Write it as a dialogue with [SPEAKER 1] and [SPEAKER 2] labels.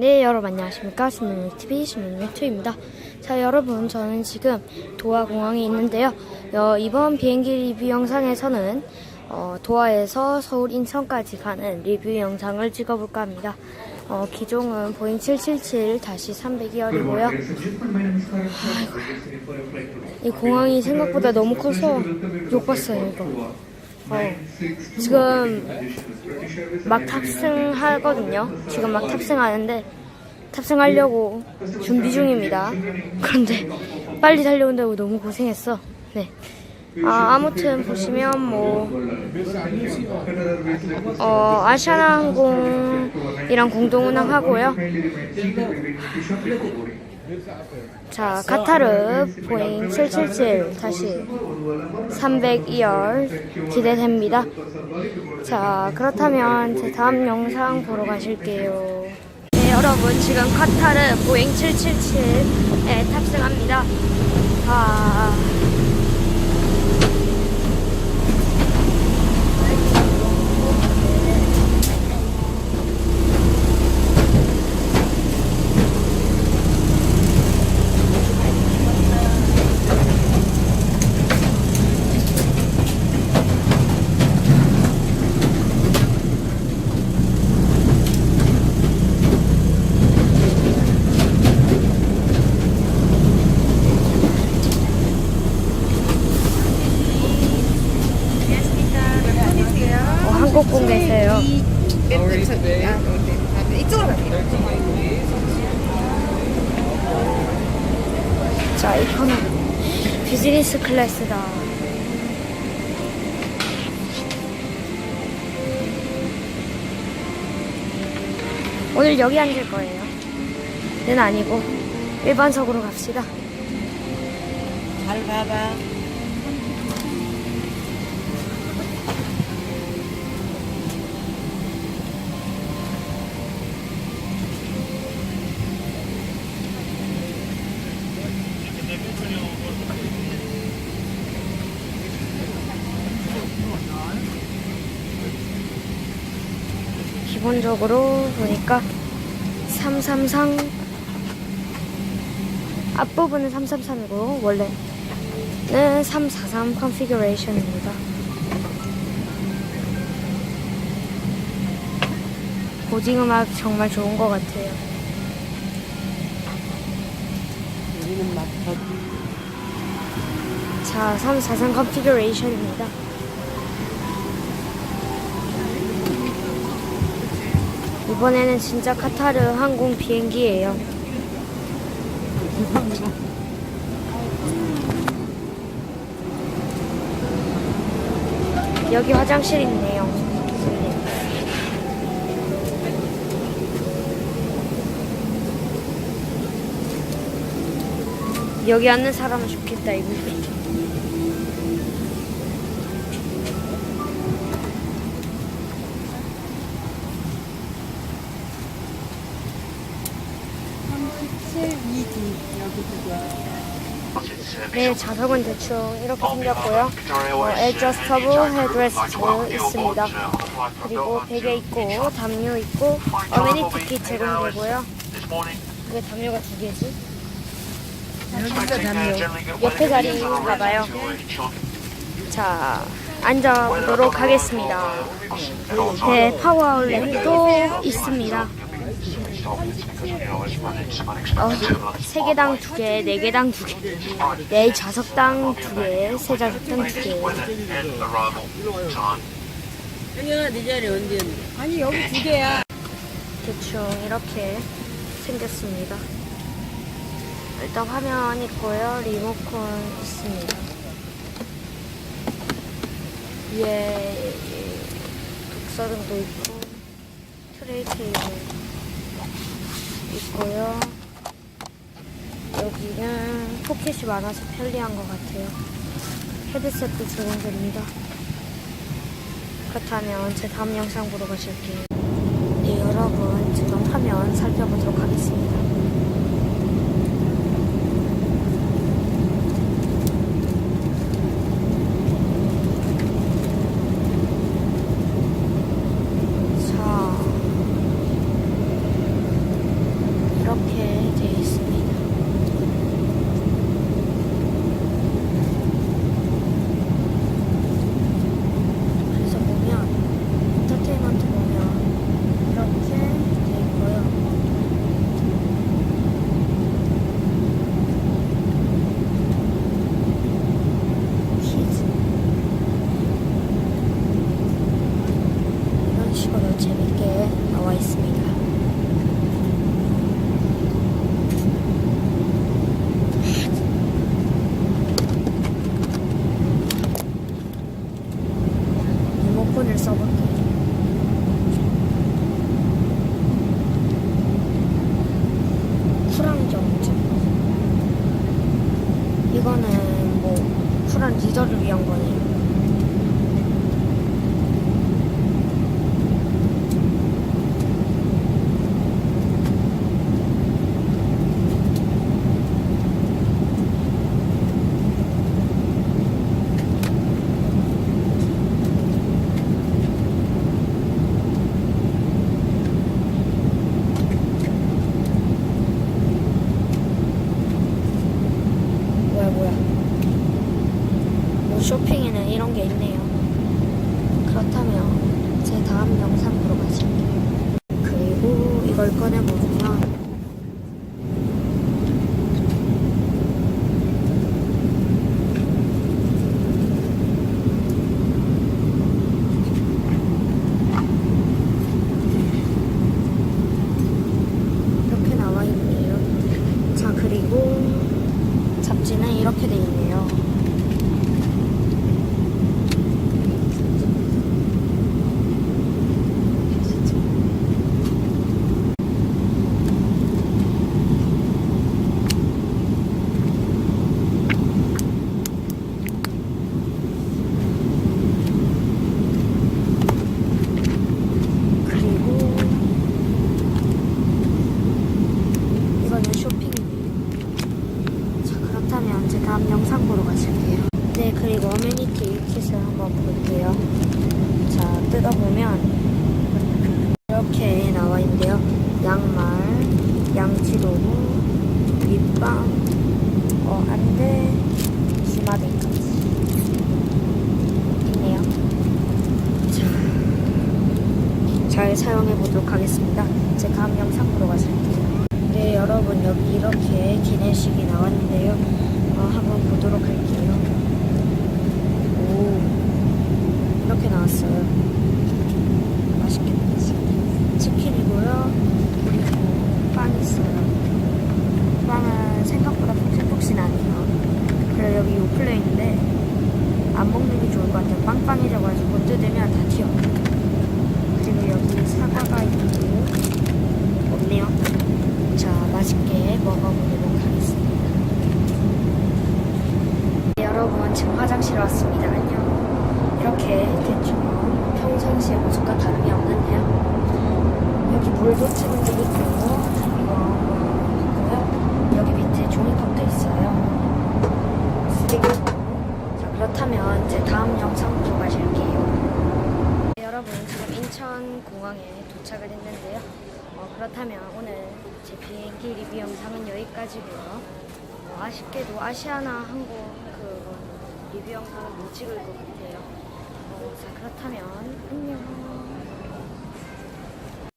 [SPEAKER 1] 네, 여러분 안녕하십니까? 신문TV 신문유튜입니다. 자, 여러분 저는 지금 도하공항에 있는데요. 어, 이번 비행기 리뷰 영상에서는 어, 도하에서 서울 인천까지 가는 리뷰 영상을 찍어볼까 합니다. 어, 기종은 보잉 777-300이열이고요. 이 공항이 생각보다 너무 커서 욕봤어요, 이거. 어, 지금 막 탑승하거든요. 지금 막 탑승하는데 탑승하려고 준비 중입니다. 그런데 빨리 달려온다고 너무 고생했어. 네. 아, 아무튼 보시면 뭐 어, 아시아나 항공이랑 공동 운항하고요. 자, 카타르 보잉 777 다시 302열 기대됩니다. 자, 그렇다면 제 다음 영상 보러 가실게요. 네, 여러분 지금 카타르 보잉 777에 탑승합니다. 아, 어, 한국분 계세요.
[SPEAKER 2] 이쪽으로 갈게요.
[SPEAKER 1] 자, 이거는 비즈니스 클래스다. 오늘 여기 앉을 거예요. 는 아니고 일반석으로 갑시다.
[SPEAKER 2] 잘 봐봐.
[SPEAKER 1] 기본적으로 보니까 333 앞부분은 333이고 원래는 343 컨피규레이션입니다. 고딩 음악 정말 좋은 것 같아요. 자, 343 컨피규레이션입니다. 이번에는 진짜 카타르 항공 비행기예요. 여기 화장실 있네요. 여기 앉는 사람은 좋겠다, 이거. 네, 좌석은 대충 이렇게 생겼고요. 어, adjustable headrest 있습니다. 그리고 베개 있고 담요 있고 어메니티 킷 제공되고요. 이게 담요가 두 개지? 옆에 자리인가 봐요. 자, 앉아보도록 하겠습니다. 네, 파워 아울렛도 있습니다. 어, 세 개당 두 개, 네 개당 두 개, 네 좌석당 두 개, 세 좌석당 두 개.
[SPEAKER 2] 현영아, 네 자리 언제 언제? 아니, 여기 두 개야.
[SPEAKER 1] 대충 이렇게 생겼습니다. 일단 화면 있고요. 리모컨 있습니다. 위에 독서등도 있고 트레이 테이블 있고요. 여기는 포켓이 많아서 편리한 것 같아요. 헤드셋도 제공됩니다. 그렇다면 제 다음 영상 보러 가실게요. 네, 여러분 지금 화면 살펴보도록 하겠습니다. 이거는 뭐 쿨한 디저를 위한 거네요. 그리고 이걸 꺼내보면 이렇게 나와 있네요 자 그리고 잡지는 이렇게 돼 있네요. 그리고 이거는 쇼핑이에요. 자 그렇다면 제 다음 영상 보러 가실게요 네 그리고 어메니티 킷을 한번 볼게요. 자 뜯어보면 이렇게 나와 있는데요. 양말, 양치도구, 립밤, 어 안대, 기마대까지 있네요 자, 잘 사용해 보도록 하겠습니다 제 다음 영상 보러 가실게요 네 여러분 여기 이렇게 기내식이 나왔는데요 어, 한번 보도록 할게요 오 이렇게 나왔어요 맛있겠다 치킨이고요 그리고 빵 있어요 빵은 생각보다 폭신폭신하네요 그리고 여기 요플레인인데 안 먹는 게 좋을 것 같아요 빵빵해져가지고 뜯으면 다 튀어 그리고 여기 사과가 있고 없네요 자, 맛있게 먹어보도록 하겠습니다. 네, 여러분, 지금 화장실 왔습니다. 안녕. 이렇게 대충 평상시의 모습과 다름이 없는데요. 여기 물도 트는 데 있고, 이거 있고요. 여기 밑에 종이컵도 있어요. 쓰레기통. 자, 그렇다면 제 다음 영상으로 가실게요. 네, 여러분, 지금 인천공항에 도착을 했는데요. 어, 그렇다면 오늘 제 비행기 리뷰 영상은 여기까지고요. 어, 아쉽게도 아시아나 항공 그 리뷰 영상은 못 찍을 것 같아요. 어, 자 그렇다면 안녕.